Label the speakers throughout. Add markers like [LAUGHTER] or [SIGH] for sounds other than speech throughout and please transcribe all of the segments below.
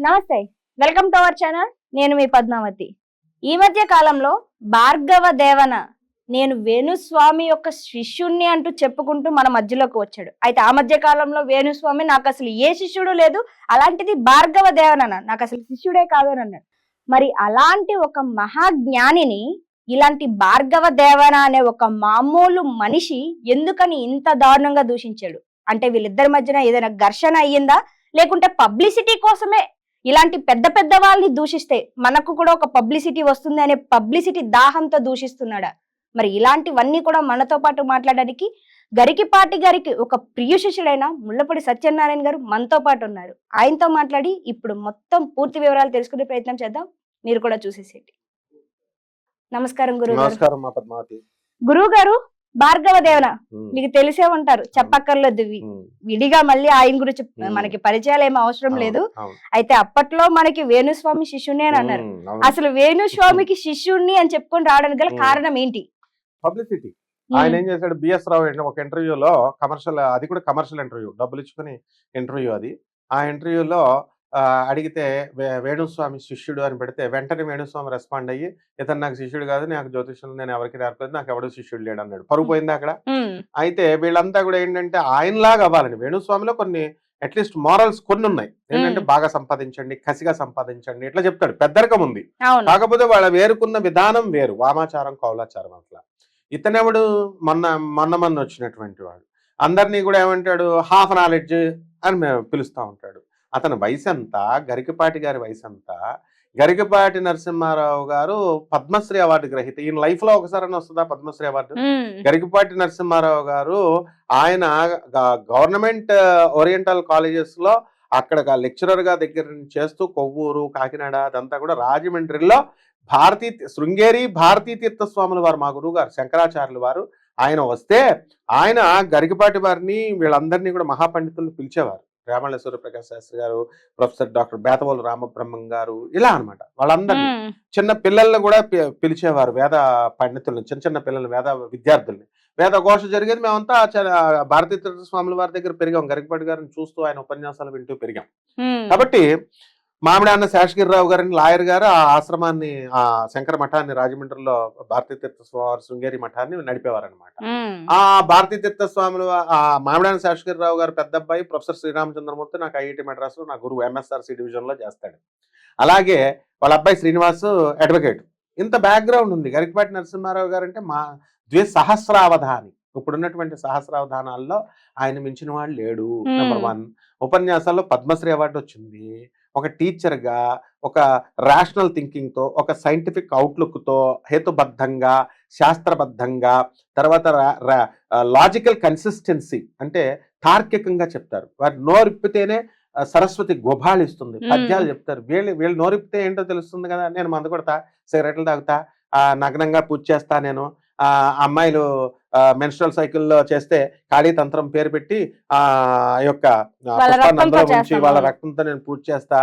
Speaker 1: నమస్తే welcome to our channel. నేను మీ పద్మావతి. ఈ మధ్య కాలంలో భార్గవ దేవన నేను వేణుస్వామి యొక్క శిష్యుణ్ణి అంటూ చెప్పుకుంటూ మన మధ్యలోకి వచ్చాడు. అయితే ఆ మధ్య కాలంలో వేణుస్వామి నాకు అసలు ఏ శిష్యుడు లేదు అలాంటిది భార్గవ దేవన నాకు అసలు శిష్యుడే కాదు అని అన్నాడు. మరి అలాంటి ఒక మహాజ్ఞానిని ఇలాంటి భార్గవ దేవన అనే ఒక మామూలు మనిషి ఎందుకని ఇంత దారుణంగా దూషించాడు? అంటే వీళ్ళిద్దరి మధ్యన ఏదైనా ఘర్షణ అయ్యిందా? లేకుంటే పబ్లిసిటీ కోసమే ఇలాంటి పెద్ద పెద్ద వాళ్ళని దూషిస్తే మనకు కూడా ఒక పబ్లిసిటీ వస్తుంది అనే పబ్లిసిటీ దాహంతో దూషిస్తున్నాడా? మరి ఇలాంటివన్నీ కూడా మనతో పాటు మాట్లాడడానికి గరికిపాటి గారికి ఒక ప్రియ శిష్యుడైన ముళ్ళపూడి సత్యనారాయణ గారు మనతో పాటు ఉన్నారు. ఆయనతో మాట్లాడి ఇప్పుడు మొత్తం పూర్తి వివరాలు తెలుసుకునే ప్రయత్నం చేద్దాం. మీరు కూడా చూసేసేయండి. నమస్కారం గురువు
Speaker 2: నమస్కారం
Speaker 1: గురువు గారు భార్గవ దేవన మీకు తెలిసే ఉంటారు. చెప్పక్కర్లేదు విడిగా మళ్ళీ ఆయన గురించి. మనకి పరిచయాలు ఏమి అవసరం లేదు. అయితే అప్పట్లో మనకి వేణుస్వామి శిష్యుని అని అన్నారు. అసలు వేణుస్వామికి శిష్యుణ్ణి అని చెప్పుకొని రావడానికి గల. కారణం ఏంటి?
Speaker 2: పబ్లిసిటీ. ఆయన ఏం చేశాడు? బిఎస్ రావు ఏంటి ఒక ఇంటర్వ్యూలో కమర్షియల్ అది కూడా కమర్షియల్ ఇంటర్వ్యూ డబ్బులు ఇచ్చుకుని ఇంటర్వ్యూ అది. ఆ ఇంటర్వ్యూలో అడిగితే వేణుస్వామి శిష్యుడు అని పెడితే వెంటనే వేణుస్వామి రెస్పాండ్ అయ్యి ఇతను నాకు శిష్యుడు కాదు నాకు జ్యోతిష్యం నేను ఎవరికి నేర్పలేదు నాకు ఎవడు శిష్యుడు లేడు అన్నాడు. పరుగు పోయింది అక్కడ? అయితే వీళ్ళంతా కూడా ఏంటంటే ఆయనలాగా అవ్వాలని. వేణుస్వామిలో కొన్ని అట్లీస్ట్ మారల్స్ కొన్ని ఉన్నాయి. ఏంటంటే. బాగా సంపాదించండి కసిగా సంపాదించండి ఇట్లా చెప్తాడు. పెద్దరికం ఉంది. కాకపోతే వాళ్ళ వేరుకున్న విధానం వేరు. వామాచారం కౌలాచారం అట్లా. ఇతనెవడు? మొన్న మొన్న మొన్న వచ్చినటువంటి వాడు. అందరినీ కూడా ఏమంటాడు? హాఫ్ నాలెడ్జ్ అని మేము పిలుస్తూ ఉంటాడు. అతని వయసు ఎంత గరికపాటి గారి వయసు ఎంత గరికపాటి నరసింహారావు గారు పద్మశ్రీ అవార్డు గ్రహీత. ఈయన లైఫ్లో ఒకసారి వస్తుందా పద్మశ్రీ అవార్డు? గరికపాటి నరసింహారావు గారు ఆయన గవర్నమెంట్ ఓరియంటల్ కాలేజెస్లో అక్కడ లెక్చరర్గా దగ్గర చేస్తూ కొవ్వూరు కాకినాడ అదంతా కూడా రాజమండ్రిలో భారతీ శృంగేరి భారతీ తీర్థ స్వాముల వారు మా గురువు గారు శంకరాచార్యులు వారు. ఆయన వస్తే ఆయన గరికపాటి వారిని వీళ్ళందరినీ కూడా మహాపండితులను పిలిచేవారు. రామళ్ళ సూర్యప్రకాశ్ శాస్త్రి గారు ప్రొఫెసర్ డాక్టర్ బేతవోలు రామబ్రహ్మం గారు ఇలా అన్నమాట. వాళ్ళందరినీ చిన్న పిల్లల్ని కూడా పిలిచేవారు వేద పండితులను చిన్న చిన్న పిల్లల్ని వేద విద్యార్థుల్ని. వేద ఘోష జరిగేది మేమంతా చ- భారతీ తీర్థ స్వాముల వారి దగ్గర పెరిగాం. గరికపాటి గారిని చూస్తూ ఆయన ఉపన్యాసాలు వింటూ పెరిగాం. కాబట్టి మామిడి అన్న శేషగిరిరావు గారిని లాయర్ గారు ఆ ఆశ్రమాన్ని ఆ శంకర మఠాన్ని రాజమండ్రిలో భారతీ తీర్థ స్వామి శృంగేరి మఠాన్ని నడిపేవారు అనమాట
Speaker 1: ఉమ్,
Speaker 2: ఆ భారతీ తీర్థ స్వాములు ఆ మామిడాన శేషగిరిరావు గారు పెద్ద అబ్బాయి ప్రొఫెసర్ శ్రీరామచంద్రమూర్తి నాకు ఐఐటి మెడ్రాస్ నా గురువు ఎంఎస్ఆర్సి డివిజన్లో చేస్తాడు. అలాగే వాళ్ళ అబ్బాయి శ్రీనివాస్ అడ్వకేట్. ఇంత బ్యాక్గ్రౌండ్ ఉంది. గరికపాటి నరసింహారావు గారు అంటే మా ద్వి సహస్రావధాని ఇప్పుడున్నటువంటి సహస్రావధానాల్లో ఆయన మించిన వాడు లేడు. Number one. ఉపన్యాసాల్లో పద్మశ్రీ అవార్డు వచ్చింది. ఒక టీచర్గా ఒక రేషనల్ థింకింగ్తో ఒక సైంటిఫిక్ అవుట్లుక్తో హేతుబద్ధంగా శాస్త్రబద్ధంగా తర్వాత లాజికల్ కన్సిస్టెన్సీ అంటే తార్కికంగా చెప్తారు. వారు నోరిప్పితేనే సరస్వతి గుబాళిస్తుంది
Speaker 1: మ్మ్.
Speaker 2: పద్యాలు చెప్తారు. వీళ్ళు వీళ్ళు నోరిప్పితే ఏంటో తెలుస్తుంది కదా నేను మందు కొడతా సిగరెట్లు తాగుతా నగ్నంగా పూజ చేస్తా నేను అమ్మాయిలు మెన్స్ట్రల్ సైకిల్లో చేస్తే కాళీ తంత్రం పేరు పెట్టి ఆ యొక్క ఉంచి. వాళ్ళ రక్తంతో నేను పూజ చేస్తా.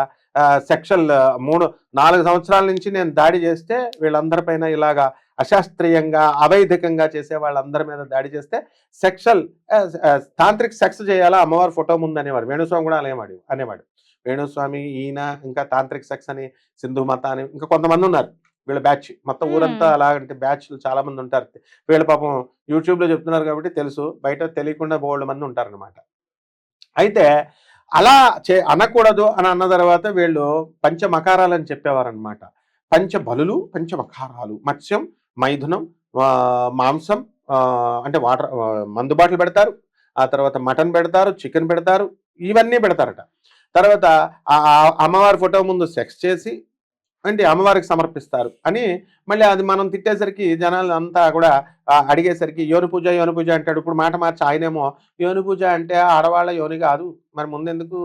Speaker 2: సెక్షల్ మూడు నాలుగు సంవత్సరాల నుంచి నేను దాడి చేస్తే వీళ్ళందరిపైన ఇలాగా అశాస్త్రీయంగా అవైధికంగా చేసే వాళ్ళందరి మీద దాడి చేస్తే సెక్షల్ తాంత్రిక్ సెక్స్ చేయాలా? అమ్మవారి ఫోటో ముందు అనేవాడు వేణుస్వామి కూడా అలాగేవాడు అనేవాడు. వేణుస్వామి ఈయన ఇంకా తాంత్రిక్ సెక్స్ అని సింధు మత అని ఇంకా కొంతమంది ఉన్నారు. వీళ్ళ బ్యాచ్. మొత్తం. ఊరంతా అలాగంటే బ్యాచ్లు చాలా మంది ఉంటారు. వీళ్ళ పాపం యూట్యూబ్లో చెప్తున్నారు కాబట్టి తెలుసు. బయట తెలియకుండా బోల్డ్ మంది ఉంటారన్నమాట. అయితే అలా చే అనకూడదు అని అన్న తర్వాత వీళ్ళు పంచమకారాలు అని చెప్పేవారు అనమాట పంచబలులు పంచమకారాలు. మత్స్యం మైథునం మాంసం అంటే వాటర్ మందు బాటిల్ పెడతారు. ఆ తర్వాత మటన్ పెడతారు చికెన్ పెడతారు. ఇవన్నీ పెడతారట. తర్వాత ఆ అమ్మవారి ఫోటో ముందు సెక్స్ చేసి అంటే అమ్మవారికి సమర్పిస్తారు అని మళ్ళీ అది మనం తిట్టేసరికి జనాలు అంతా కూడా అడిగేసరికి యోని పూజ యోని పూజ అంటాడు. ఇప్పుడు మాట మార్చి ఆయనేమో యోని పూజ అంటే ఆడవాళ్ళ యోని కాదు. మరి ముందెందుకు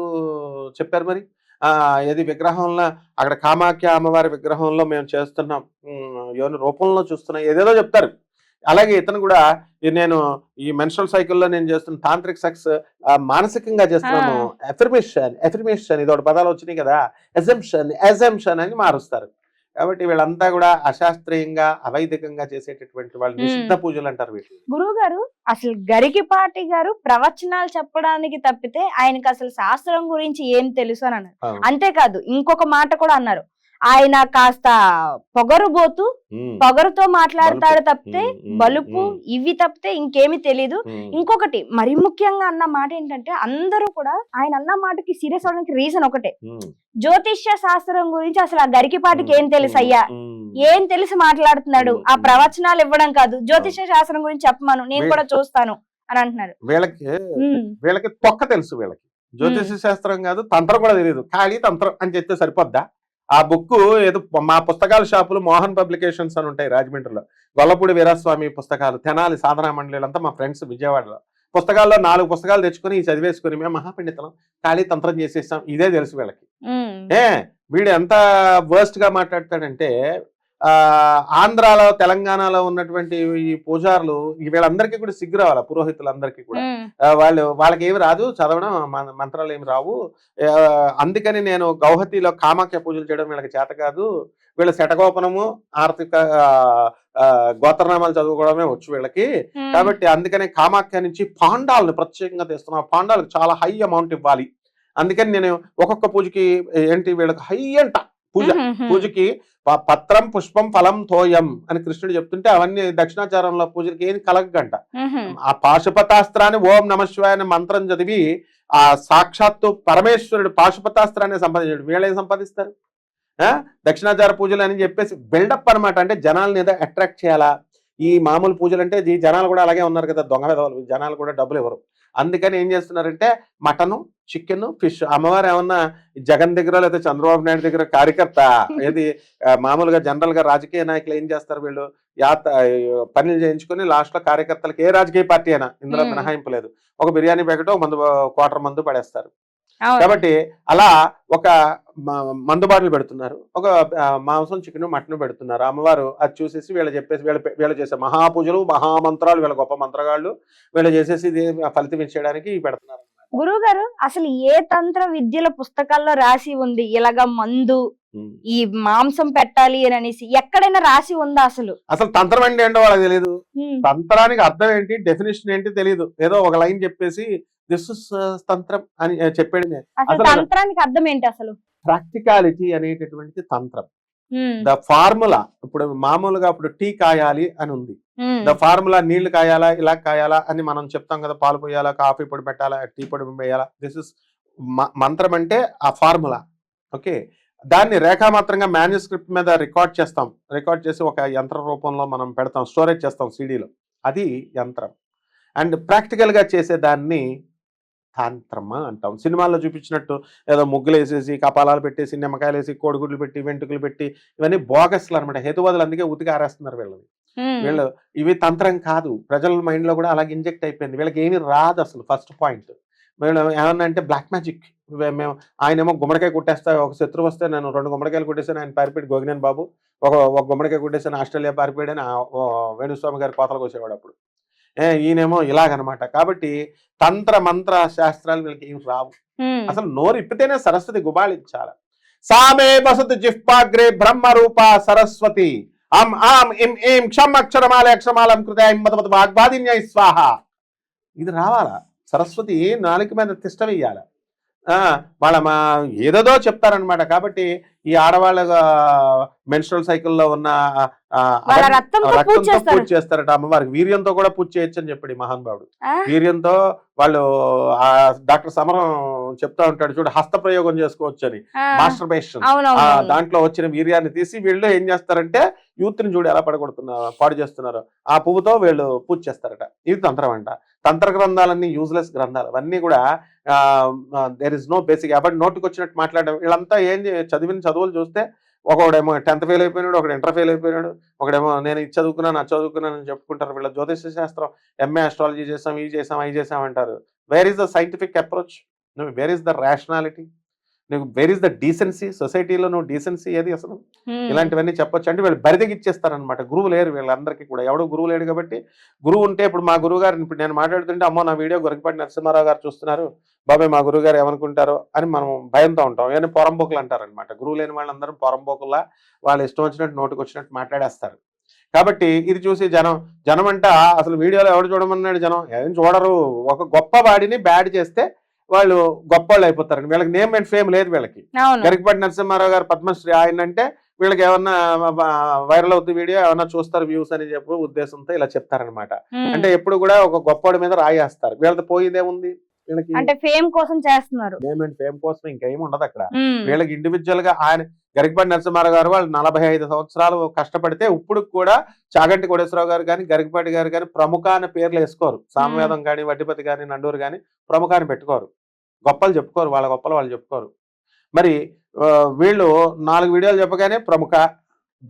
Speaker 2: చెప్పారు మరి? ఏది విగ్రహంలో అక్కడ కామాఖ్య అమ్మవారి విగ్రహంలో మేము చేస్తున్నాం యోని రూపంలో చూస్తున్నాం ఏదేదో చెప్తారు. అలాగే ఇతను కూడా నేను ఈ మెన్స్ట్రల్ సైకిల్లో నేను చేస్తున్న తాంత్రిక్ సెక్స్ మానసికంగా చేస్తున్నాను. ఎఫర్మేషన్ ఎఫర్మేషన్ ఇది ఒకటి పదాలు వచ్చినాయి కదా. ఎజంప్షన్ ఎజంప్షన్ అని మారుస్తారు. కాబట్టి వీళ్ళంతా కూడా అశాస్త్రీయంగా అవైదికంగా చేసేటటువంటి వాళ్ళు. నిషిద్ధ పూజలు అంటారు వీటిని
Speaker 1: గురువు గారు అసలు గరికిపాటి గారు ప్రవచనాలు చెప్పడానికి తప్పితే ఆయనకి అసలు శాస్త్రం గురించి ఏం తెలుసు అని అన్నారు. అంతేకాదు ఇంకొక మాట కూడా అన్నారు. ఆయన కాస్త పొగరుబోతూ. పొగరుతో మాట్లాడతాడు. తప్పితే బలుపు. ఇవి తప్పితే ఇంకేమీ తెలీదు. ఇంకొకటి మరి ముఖ్యంగా అన్న మాట ఏంటంటే అందరూ కూడా ఆయన అన్న మాటకి సీరియస్ అవడానికి రీజన్ ఒకటే. జ్యోతిష్య శాస్త్రం గురించి అసలు ఆ గరికిపాటికి ఏం తెలుసు అయ్యా. ఏం తెలిసి మాట్లాడుతున్నాడు. ఆ ప్రవచనాలు ఇవ్వడం కాదు జ్యోతిష్య శాస్త్రం గురించి చెప్పమను నేను కూడా చూస్తాను అని అంటున్నారు
Speaker 2: వీళ్ళకి వీళ్ళకి తొక్క తెలుసు వీళ్ళకి జ్యోతిష శాస్త్రం కాదు తంత్రం కూడా తెలియదు ఖాళీ తంత్రం అని చెప్తే సరిపోద్దా ఆ బుక్ ఏదో మా పుస్తకాల షాపులు మోహన్ పబ్లికేషన్స్ అని ఉంటాయి రాజమండ్రిలో. గొల్లపూడి వీరాస్వామి పుస్తకాలు తెనాలి సాధనా మండలి అంతా మా ఫ్రెండ్స్ విజయవాడలో. పుస్తకాల్లో నాలుగు పుస్తకాలు తెచ్చుకొని ఈ చదివేసుకొని మేము మహాపండితులం ఖాళీ తంత్రం చేసేస్తాం. ఇదే తెలుసు వీళ్ళకి. ఏ వీడు ఎంత వర్స్ట్గా మాట్లాడతాడంటే ఆంధ్రాలో తెలంగాణలో ఉన్నటువంటి ఈ పూజారులు వీళ్ళందరికీ కూడా సిగ్గు రావాలి పురోహితులందరికీ కూడా? వాళ్ళు వాళ్ళకి ఏమి రాదు చదవడం మంత్రాలు ఏమి రావు. అందుకని నేను గౌహతిలో కామాఖ్య పూజలు చేయడం వీళ్ళకి చేత కాదు. వీళ్ళ శటగోపనము ఆర్థిక గోత్రనామాలు చదువుకోవడమే వచ్చు వీళ్ళకి. కాబట్టి అందుకనే కామాఖ్య నుంచి పాండాలను ప్రత్యేకంగా తెస్తున్నా. పాండాలకు చాలా హై అమౌంట్ ఇవ్వాలి. అందుకని నేను ఒక్కొక్క పూజకి ఏంటి వీళ్ళకి హై అంట. పూజ. పూజకి పత్రం పుష్పం ఫలం తోయం అని కృష్ణుడు చెప్తుంటే అవన్నీ దక్షిణాచారంలో పూజలకి ఏం కలగంట ఆ పాశుపతాస్త్రాన్ని ఓం నమశివాయ అనే మంత్రం చదివి ఆ సాక్షాత్తు పరమేశ్వరుడు పాశుపతాస్త్రాన్ని సంపాదించాడు. వీళ్ళు సంపాదిస్తారు? ఆ? దక్షిణాచార పూజలు అని చెప్పేసి బిల్డప్ అన్నమాట. అంటే జనాల్ని ఏదో అట్రాక్ట్ చేయాలా? ఈ మామూలు పూజలు అంటే ఈ జనాలు కూడా అలాగే ఉన్నారు కదా దొంగ విధవలు. జనాలు కూడా డబ్బులు ఇవ్వరు. అందుకని ఏం చేస్తున్నారంటే మటను చికెన్ ఫిష్ అమ్మవారు ఏమన్నా జగన్ దగ్గర లేదా చంద్రబాబు నాయుడు దగ్గర కార్యకర్త ఏది మామూలుగా జనరల్గా రాజకీయ నాయకులు ఏం చేస్తారు వీళ్ళు యాత పనులు చేయించుకొని లాస్ట్లో కార్యకర్తలకు ఏ రాజకీయ పార్టీ అయినా ఇందులో. మినహాయింపు లేదు ఒక బిర్యానీ ప్యాకెట్ ఒక మందు క్వార్టర్ మందు పడేస్తారు. కాబట్టి అలా ఒక మ- మందు బాటలు పెడుతున్నారు. ఒక మాంసం చికెన్ మటన్ పెడుతున్నారు. అమ్మవారు అది చూసేసి వీళ్ళు చెప్పేసి వీళ్ళు వీళ్ళు చేసే మహాపూజలు మహామంత్రాలు వీళ్ళ గొప్ప మంత్రగాళ్ళు వీళ్ళు చేసేసి ఇది ఫలితం ఇచ్చేయడానికి పెడుతున్నారు.
Speaker 1: గురువు గారు అసలు ఏ తంత్ర విద్యల పుస్తకాల్లో రాసి ఉంది? ఇలాగ మందు. ఈ మాంసం పెట్టాలి అని అనేసి ఎక్కడైనా రాసి ఉందా అసలు?
Speaker 2: అసలు తంత్రం అంటే ఏంటో వాళ్ళకి తెలియదు తంత్రానికి అర్థం ఏంటి డెఫినేషన్ ఏంటి తెలియదు ఏదో ఒక లైన్ చెప్పేసి దిస్ ఇస్ తంత్రం అని ఆ, చెప్పాడు
Speaker 1: అసలు తంత్రానికి అర్థం ఏంటి అసలు?
Speaker 2: ప్రాక్టికాలిటీ అనేటటువంటిది తంత్రం. ద ఫార్ములా ఇప్పుడు మామూలుగా ఇప్పుడు టీ కాయాలి అని ఉంది. ద ఫార్ములా నీళ్ళు కాయాలా ఇలా కాయాలా అని మనం చెప్తాం కదా పాలు పోయాలా కాఫీ పొడి పెట్టాలా టీ పొడి వేయాలా. దిస్ ఇస్ మంత్రం అంటే ఆ ఫార్ములా ఓకే దాన్ని రేఖామాత్రంగా మాన్యుస్క్రిప్ట్ మీద రికార్డ్ చేస్తాం. రికార్డ్ చేసి ఒక యంత్ర రూపంలో మనం పెడతాం. స్టోరేజ్ చేస్తాం సిడీలో అది యంత్రం. అండ్ ప్రాక్టికల్గా చేసే దాన్ని తాంత్రమ అంటాం. సినిమాల్లో చూపించినట్టు ఏదో ముగ్గులు వేసేసి కపాలాలు పెట్టేసి నిమ్మకాయలు వేసి కోడిగుడ్లు పెట్టి వెంట్రుకలు పెట్టి ఇవన్నీ బోగస్లు అనమాట హేతువాదులు అందుకే ఉతికి ఆరేస్తున్నారు వీళ్ళని. వీళ్ళు ఇవి తంత్రం కాదు. ప్రజల మైండ్లో కూడా అలాగే ఇంజెక్ట్ అయిపోయింది. వీళ్ళకి ఏమీ రాదు అసలు. ఫస్ట్ పాయింట్ వీళ్ళు ఏమన్నా అంటే బ్లాక్ మ్యాజిక్ మేము ఆయన ఏమో గుమ్మడికాయ కొట్టేస్తా ఒక శత్రువు వస్తే నేను రెండు గుమ్మడికాయలు కొట్టేసాను ఆయన పారిపోయి గోగినేని బాబు. ఒక ఒక గుమ్మడికాయ కొట్టేసాను ఆస్ట్రేలియా పారిపోయాడు అని వేణుస్వామి గారి కోతలకు వచ్చేవాడు అప్పుడు. ఈయనేమో ఇలాగనమాట. కాబట్టి తంత్ర మంత్ర శాస్త్రాలు వీళ్ళకి ఏం రావు. అసలు నోరు ఇప్పితేనే సరస్వతి గుబాళించాల. సామే వసతు జిహ్వాగ్రే బ్రహ్మ రూప సరస్వతి. అం ఆం ఇం ఏం క్షమ అక్షరమాల అక్షరమాలం కృత వాగ్వాదిన్య స్వాహ. ఇది రావాలా? సరస్వతి నాలుక మీద తిష్ట వెయ్యాల ఆ, వాళ్ళ మా ఏదేదో చెప్తారనమాట కాబట్టి ఈ ఆడవాళ్ళ మెన్స్ట్రల్ సైకిల్లో ఉన్న
Speaker 1: రక్తంతో పూజ
Speaker 2: చేస్తారట అమ్మవారికి. వీర్యంతో కూడా పూజ చేయొచ్చు అని చెప్పాడు మహానుభావుడు? వీర్యంతో వాళ్ళు ఆ డాక్టర్ సమరం చెప్తా ఉంటాడు చూడు హస్త ప్రయోగం చేసుకోవచ్చు అని
Speaker 1: అవును.
Speaker 2: దాంట్లో వచ్చిన వీర్యాన్ని తీసి వీళ్ళు ఏం చేస్తారంటే యూత్ని చూడు ఎలా పడగొడుతున్నారు పాడు చేస్తున్నారు ఆ పువ్వుతో వీళ్ళు పూజ చేస్తారట. ఇది తంత్రం అంట. తంత్ర గ్రంథాలన్నీ యూజ్లెస్ గ్రంథాలు. అవన్నీ కూడా దేర్ ఇస్ నో బేసిక్ ఎవరి నోటికి వచ్చినట్టు మాట్లాడడం వీళ్ళంతా ఏం చే- చదివిన చదువులు చూస్తే ఒకడేమో టెన్త్ ఫెయిల్ అయిపోయినాడు ఒకడు ఇంటర్ ఫెయిల్ అయిపోయినాడు ఒకడేమో నేను ఇది చదువుకున్నాను అది చదువుకున్నాను అని చెప్పుకుంటారు వీళ్ళ జ్యోతిష శాస్త్రం. ఎంఏ ఆస్ట్రాలజీ చేసాం ఇది చేసాం అవి చేసాం అంటారు. Where is the scientific approach where is the rationality నీకు వేర్ ఇస్ ద డీసెన్సీ సొసైటీలో నువ్వు డీసెన్సీ ఏది అసలు. ఇలాంటివన్నీ చెప్పొచ్చు? అంటే వీళ్ళు బరిదెగిచ్చేస్తారనమాట గురువు లేరు వీళ్ళందరికీ కూడా. ఎవడో గురువు లేడు కాబట్టి గురువు ఉంటే ఇప్పుడు మా గురువు గారు ఇప్పుడు నేను మాట్లాడుతుంటే అమ్మో నా వీడియో గొరకపాటి నరసింహారావు గారు చూస్తున్నారు. బాబాయ్ మా గురువు గారు ఏమనుకుంటారో అని మనం భయంతో ఉంటాం. ఏమైనా పొరంబోకులు అంటారనమాట గురువు లేని వాళ్ళందరూ పొరంబోకుల్లా వాళ్ళు ఇష్టం వచ్చినట్టు నోటికి వచ్చినట్టు మాట్లాడేస్తారు. కాబట్టి ఇది చూసి జనం జనం అంట అసలు వీడియోలో ఎవడు చూడమన్నాడు జనం? ఏం చూడరు. ఒక గొప్ప వాడిని బ్యాడ్ చేస్తే వాళ్ళు గొప్ప వాళ్ళు అయిపోతారండి. వీళ్ళకి నేమ్ అండ్ ఫేమ్ లేదు వీళ్ళకి. గరికపాటి నరసింహారావు గారు పద్మశ్రీ ఆయన అంటే వీళ్ళకి ఏమన్నా వైరల్ అవుతుంది వీడియో ఏమన్నా చూస్తారు వ్యూస్ అని చెప్పి ఉద్దేశంతో ఇలా చెప్తారనమాట. అంటే ఎప్పుడు కూడా ఒక గొప్పవాడి మీద రాయేస్తారు. వీళ్ళతో పోయిందేముంది వీళ్ళకి
Speaker 1: అంటే ఫేమ్ కోసం చేస్తున్నారు.
Speaker 2: నేమ్ అండ్ ఫేమ్ కోసం ఇంకేం ఉండదు అక్కడ. వీళ్ళకి ఇండివిజువల్గా ఆయన గరికపాటి నరసింహారావు గారు వాళ్ళు నలభై ఐదు సంవత్సరాలు కష్టపడితే ఇప్పుడు కూడా చాగంటి కోటేశ్వరరావు గారు కానీ గరికపాటి గారు కానీ ప్రముఖ అనే పేర్లు వేసుకోరు. సామవేదం కానీ వడ్డిపతి కానీ నండూరు కానీ ప్రముఖ అని పెట్టుకోరు. గొప్పలు చెప్పుకోరు వాళ్ళ గొప్పలు వాళ్ళు చెప్పుకోరు. మరి వీళ్ళు నాలుగు వీడియోలు చెప్పగానే ప్రముఖ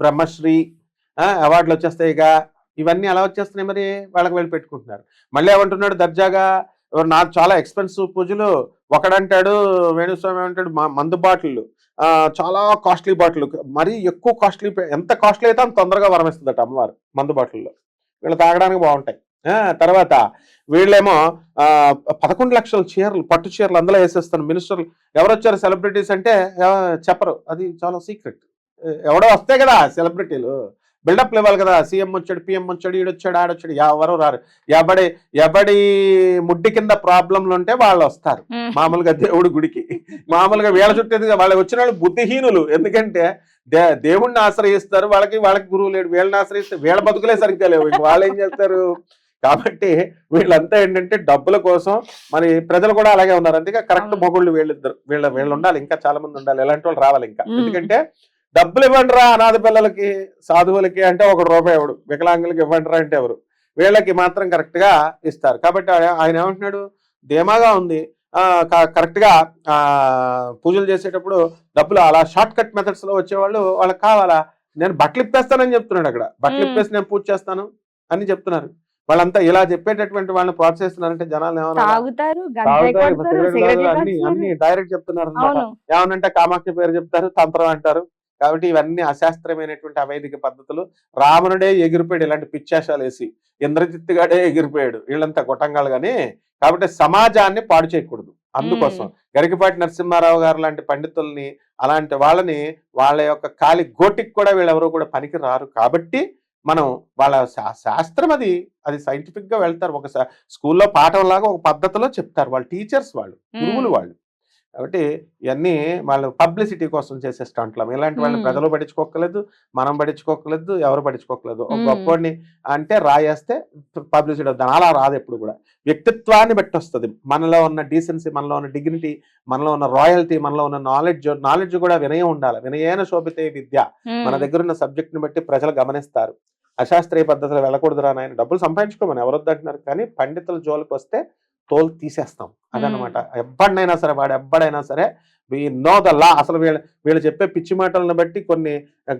Speaker 2: బ్రహ్మశ్రీ అవార్డులు వచ్చేస్తాయి ఇవన్నీ ఎలా వచ్చేస్తున్నాయి మరి? వాళ్ళకి వెళ్ళి పెట్టుకుంటున్నారు. మళ్ళీ ఏమంటున్నాడు దర్జాగా? నాకు చాలా ఎక్స్పెన్సివ్ పూజలు. ఒకడంటాడు వేణుస్వామి ఏమంటాడు మందు బాటిళ్ళు. చాలా కాస్ట్లీ బాటిల్ మరీ ఎక్కువ కాస్ట్లీ ఎంత కాస్ట్లీ అయితే అంత తొందరగా వరమిస్తుందట అమ్మవారు మందు బాటిల్లో వీళ్ళు తాగడానికి బాగుంటాయి. తర్వాత వీళ్ళేమో పదకొండు లక్షల చీరలు పట్టు చీరలు అందులో వేసేస్తాను మినిస్టర్లు. ఎవరు వచ్చారు సెలబ్రిటీస్ అంటే చెప్పరు. అది చాలా సీక్రెట్. ఎవడో వస్తే కదా సెలబ్రిటీలు. బిల్డప్ ఇవ్వాలి కదా. సీఎం వచ్చాడు పిఎం వచ్చాడు ఈడొచ్చాడు ఆడొచ్చాడు ఎవరు రారు. ఎవడి ఎవడి ముడ్డి కింద ప్రాబ్లంలు ఉంటే వాళ్ళు వస్తారు. మామూలుగా దేవుడి గుడికి. మామూలుగా వీళ్ళ చుట్టూ? వాళ్ళకి వచ్చిన వాళ్ళు బుద్ధిహీనులు. ఎందుకంటే దే దేవుణ్ణి ఆశ్రయిస్తారు. వాళ్ళకి వాళ్ళకి గురువు లేడు. వీళ్ళని ఆశ్రయిస్తే వీళ్ళ బతుకులే సరిగ్గా లేవు. వాళ్ళు ఏం చేస్తారు? కాబట్టి వీళ్ళంతా ఏంటంటే డబ్బుల కోసం మరి ప్రజలు కూడా అలాగే ఉన్నారు. అందుకే కరెక్ట్. మొగుళ్ళు వీళ్ళిద్దరు వీళ్ళ వీళ్ళు ఉండాలి. ఇంకా చాలా మంది ఉండాలి. ఇలాంటి వాళ్ళు రావాలి ఇంకా. ఎందుకంటే డబ్బులు ఇవ్వండి రా అనాథ పిల్లలకి సాధువులకి అంటే ఒక రూపాయి ఎవడు? వికలాంగులకి ఇవ్వండి రా అంటే ఎవరు? వీళ్ళకి మాత్రం కరెక్ట్గా ఇస్తారు. కాబట్టి ఆయన- ఏమంటున్నాడు? ధీమాగా ఉంది. కరెక్ట్గా ఆ, పూజలు చేసేటప్పుడు డబ్బులు అలా షార్ట్ కట్ మెథడ్స్లో వచ్చేవాళ్ళు వాళ్ళకి కావాలా? నేను బట్టలు ఇప్పేస్తానని చెప్తున్నాడు అక్కడ. బట్టలు. ఇప్పేసి నేను పూజ చేస్తాను అని చెప్తున్నారు. వాళ్ళంతా ఇలా చెప్పేటటువంటి వాళ్ళని ప్రోత్సహిస్తున్నారంటే జనాలు ఏమన్నా అన్ని డైరెక్ట్ చెప్తున్నారు ఏమనంటే కామాఖ్య పేరు చెప్తారు తంత్రం అంటారు. కాబట్టి ఇవన్నీ అశాస్త్రమైనటువంటి అవైదిక పద్ధతులు. రావణుడే ఎగిరిపోయాడు ఇలాంటి పిచ్చాశాలు వేసి. ఇంద్రజిత్తుగాడే ఎగిరిపోయాడు వీళ్ళంతా కొట్టంగాలు కానీ. కాబట్టి సమాజాన్ని పాడు చేయకూడదు. అందుకోసం గరికపాటి నరసింహారావు గారు లాంటి పండితుల్ని అలాంటి వాళ్ళని వాళ్ళ యొక్క కాలి గోటికి కూడా వీళ్ళెవరూ కూడా పనికి రారు కాబట్టి మనం వాళ్ళ శా- శాస్త్రం అది అది సైంటిఫిక్గా వెళ్తారు. ఒక స్కూల్లో పాఠం లాగా ఒక పద్ధతిలో చెప్తారు. వాళ్ళు టీచర్స్ వాళ్ళు గురువులు. వాళ్ళు. కాబట్టి ఇవన్నీ వాళ్ళు పబ్లిసిటీ కోసం చేసే స్టంట్లు. ఇలాంటి వాళ్ళని
Speaker 1: మ్మ్.
Speaker 2: ప్రజలు పట్టించుకోకలేదు మనం పట్టించుకోకలేదు ఎవరు పట్టించుకోకలేదు ఒక
Speaker 1: మ్మ్.
Speaker 2: గొప్పవాడిని అంటే రాయేస్తే పబ్లిసిటీ అవుతుంది అలా రాదు ఎప్పుడు కూడా. వ్యక్తిత్వాన్ని బట్టి వస్తుంది. మనలో ఉన్న డీసెన్సీ మనలో ఉన్న డిగ్నిటీ మనలో ఉన్న రాయల్టీ మనలో ఉన్న నాలెడ్జ్ నాలెడ్జ్ కూడా వినయం ఉండాలి. వినయేన శోభితే విద్య. మన దగ్గర ఉన్న సబ్జెక్ట్ని బట్టి ప్రజలు గమనిస్తారు. అశాస్త్రీయ పద్ధతులు వెళ్ళకూడదురా నాయన. డబ్బులు సంపాదించుకోమని ఎవరొద్దంటున్నారు కానీ పండితుల జోలికి వస్తే తోలు తీసేస్తాం. అదనమాట ఎవ్వడైనా సరే వాడు ఎవ్వడైనా సరే వి నో ద లా. అసలు వీళ్ళ వీళ్ళు చెప్పే పిచ్చి మాటలను బట్టి కొన్ని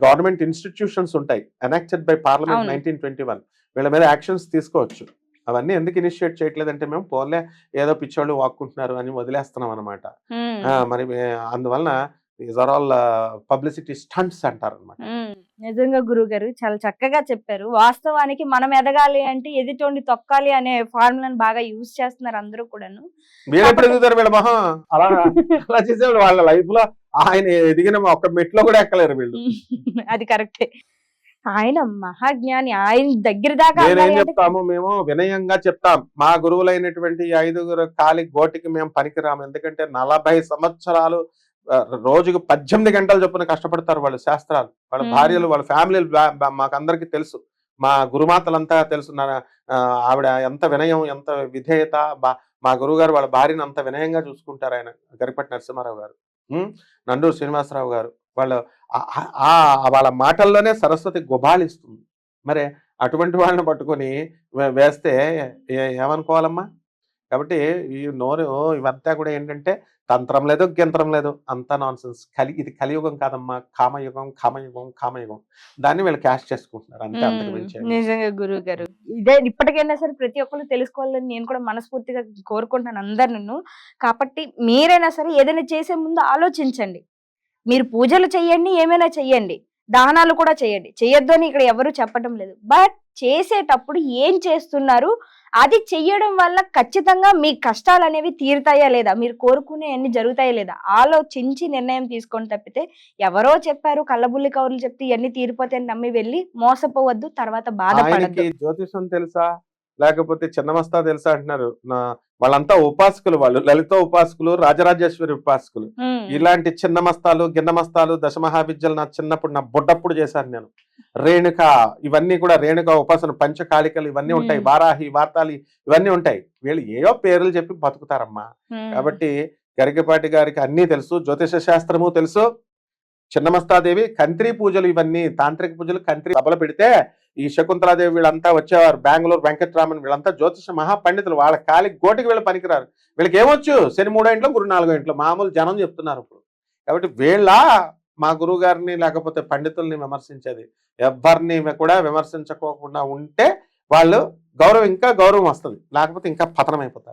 Speaker 2: గవర్నమెంట్ ఇన్స్టిట్యూషన్స్ ఉంటాయి. Enacted by parliament. Nineteen twenty one. వీళ్ళ మీద యాక్షన్స్ తీసుకోవచ్చు. అవన్నీ ఎందుకు ఇనిషియేట్ చేయట్లేదంటే మేము పోలే ఏదో పిచ్చోళ్ళు వాక్కుంటున్నారు అని వదిలేస్తున్నాం అనమాట. మరి అందువలన these are all publicity stunts అంటారు అనమాట
Speaker 1: ఉమ్. నిజంగా గురువు గారు చాలా చక్కగా చెప్పారు. వాస్తవానికి మనం ఎదగాలి అంటే ఎదుటోండి తొక్కాలి అనే ఫార్ములాని బాగా యూజ్ చేస్తున్నారు అందరూ కూడాను.
Speaker 2: వీళ్ళు ఎప్పుడు ఎదుగుతారు వీళ్ళ మొహం? అలా [LAUGHS] వాళ్ళ లైఫ్లో ఆయన ఎదిగిన ఒక్క మెట్లో కూడా ఎక్కలేరు వీళ్ళు.
Speaker 1: అది కరెక్టే. ఆయన మహాజ్ఞాని. ఆయన దగ్గర దాకా
Speaker 2: నేనేం చెప్తాము? మేము వినయంగా చెప్తాం. మా గురువులైనటువంటి ఐదుగురు కాలి గోటికి మేము పనికిరాము. ఎందుకంటే నలభై సంవత్సరాలు రోజుకు పద్దెనిమిది గంటలు చొప్పున కష్టపడతారు వాళ్ళు శాస్త్రాలు. వాళ్ళ. భార్యలు వాళ్ళ ఫ్యామిలీలు మాకు అందరికి తెలుసు. మా గురుమాతలంతా తెలుసు. ఆవిడ ఎంత వినయం ఎంత విధేయత బా- మా గురువు గారు వాళ్ళ భార్యను అంత వినయంగా చూసుకుంటారు ఆయన. గరిపట్టి నరసింహారావు గారు. నండూరు శ్రీనివాసరావు గారు. వాళ్ళు వాళ్ళ మాటల్లోనే సరస్వతి గుబాళిస్తుంది మరి అటువంటి వాళ్ళని పట్టుకొని వేస్తే ఏమనుకోవాలమ్మా? కాబట్టి ఈ నోరు ఇవంతా కూడా ఏంటంటే తంత్రం లేదు గింత్రం లేదు. అంతా నాన్ కలి ఇది కలియుగం కాదమ్మా. కామయుగం కామయుగం కామయుగం. దాన్ని వీళ్ళు క్యాష్ చేసుకుంటున్నారు. అంతే అంతకు.
Speaker 1: నిజంగా గురువు గారు. ఇదే ఇప్పటికైనా సరే ప్రతి ఒక్కరు తెలుసుకోవాలని నేను కూడా మనస్ఫూర్తిగా కోరుకుంటున్నాను అందరిను కాబట్టి మీరైనా సరే ఏదైనా చేసే ముందు ఆలోచించండి. మీరు పూజలు చేయండి ఏమైనా చెయ్యండి దానాలు కూడా చేయండి. చేయొద్దు అని ఇక్కడ ఎవరు చెప్పడం లేదు. బట్ చేసేటప్పుడు ఏం చేస్తున్నారు? అది చెయ్యడం వల్ల ఖచ్చితంగా మీ కష్టాలు అనేవి తీరుతాయా లేదా? మీరు కోరుకునే అన్ని జరుగుతాయా లేదా? ఆలోచించి నిర్ణయం తీసుకొని తప్పితే ఎవరో చెప్పారు కళ్ళబుల్లి కౌరులు చెప్తే ఇవన్నీ తీరిపోతాయని నమ్మి వెళ్ళి మోసపోవద్దు తర్వాత బాధపడద్దు.
Speaker 2: జ్యోతిషం తెలుసా? లేకపోతే చిన్నమస్తా తెలుసా అంటున్నారు. నా వాళ్ళంతా ఉపాసకులు వాళ్ళు. లలిత ఉపాసకులు రాజరాజేశ్వరి ఉపాసకులు. ఇలాంటి చిన్న మస్తాలు గిన్న మస్తాలు దశమహావిద్యలు నా చిన్నప్పుడు నా బుడ్డప్పుడు చేశాను నేను. రేణుక ఇవన్నీ కూడా రేణుక ఉపాసన పంచకాళికలు ఇవన్నీ ఉంటాయి. వారాహి వార్తాలి ఇవన్నీ ఉంటాయి. వీళ్ళు ఏవో పేర్లు చెప్పి బతుకుతారమ్మా. కాబట్టి గరికపాటి గారికి అన్నీ తెలుసు జ్యోతిష శాస్త్రము తెలుసు. చిన్నమస్తాదేవి కంత్రి పూజలు ఇవన్నీ తాంత్రిక పూజలు కంత్రి సభలు పెడితే ఈ శకుంతలాదేవి వీళ్ళంతా వచ్చేవారు. బెంగళూరు వెంకట్రామన్ వీళ్ళంతా జ్యోతిష మహాపండితులు. వాళ్ళ కాలి గోటికి వీళ్ళు పనికిరారు. వీళ్ళకి ఏమొచ్చు? శని మూడో ఇంట్లో గురు నాలుగో ఇంట్లో. మామూలు జనం చెప్తున్నారు ఇప్పుడు. కాబట్టి వీళ్ళ మా గురువు గారిని లేకపోతే పండితుల్ని విమర్శించేది. ఎవరిని కూడా విమర్శించకోకుండా ఉంటే వాళ్ళు గౌరవం ఇంకా గౌరవం వస్తుంది. లేకపోతే ఇంకా పతనం అయిపోతారు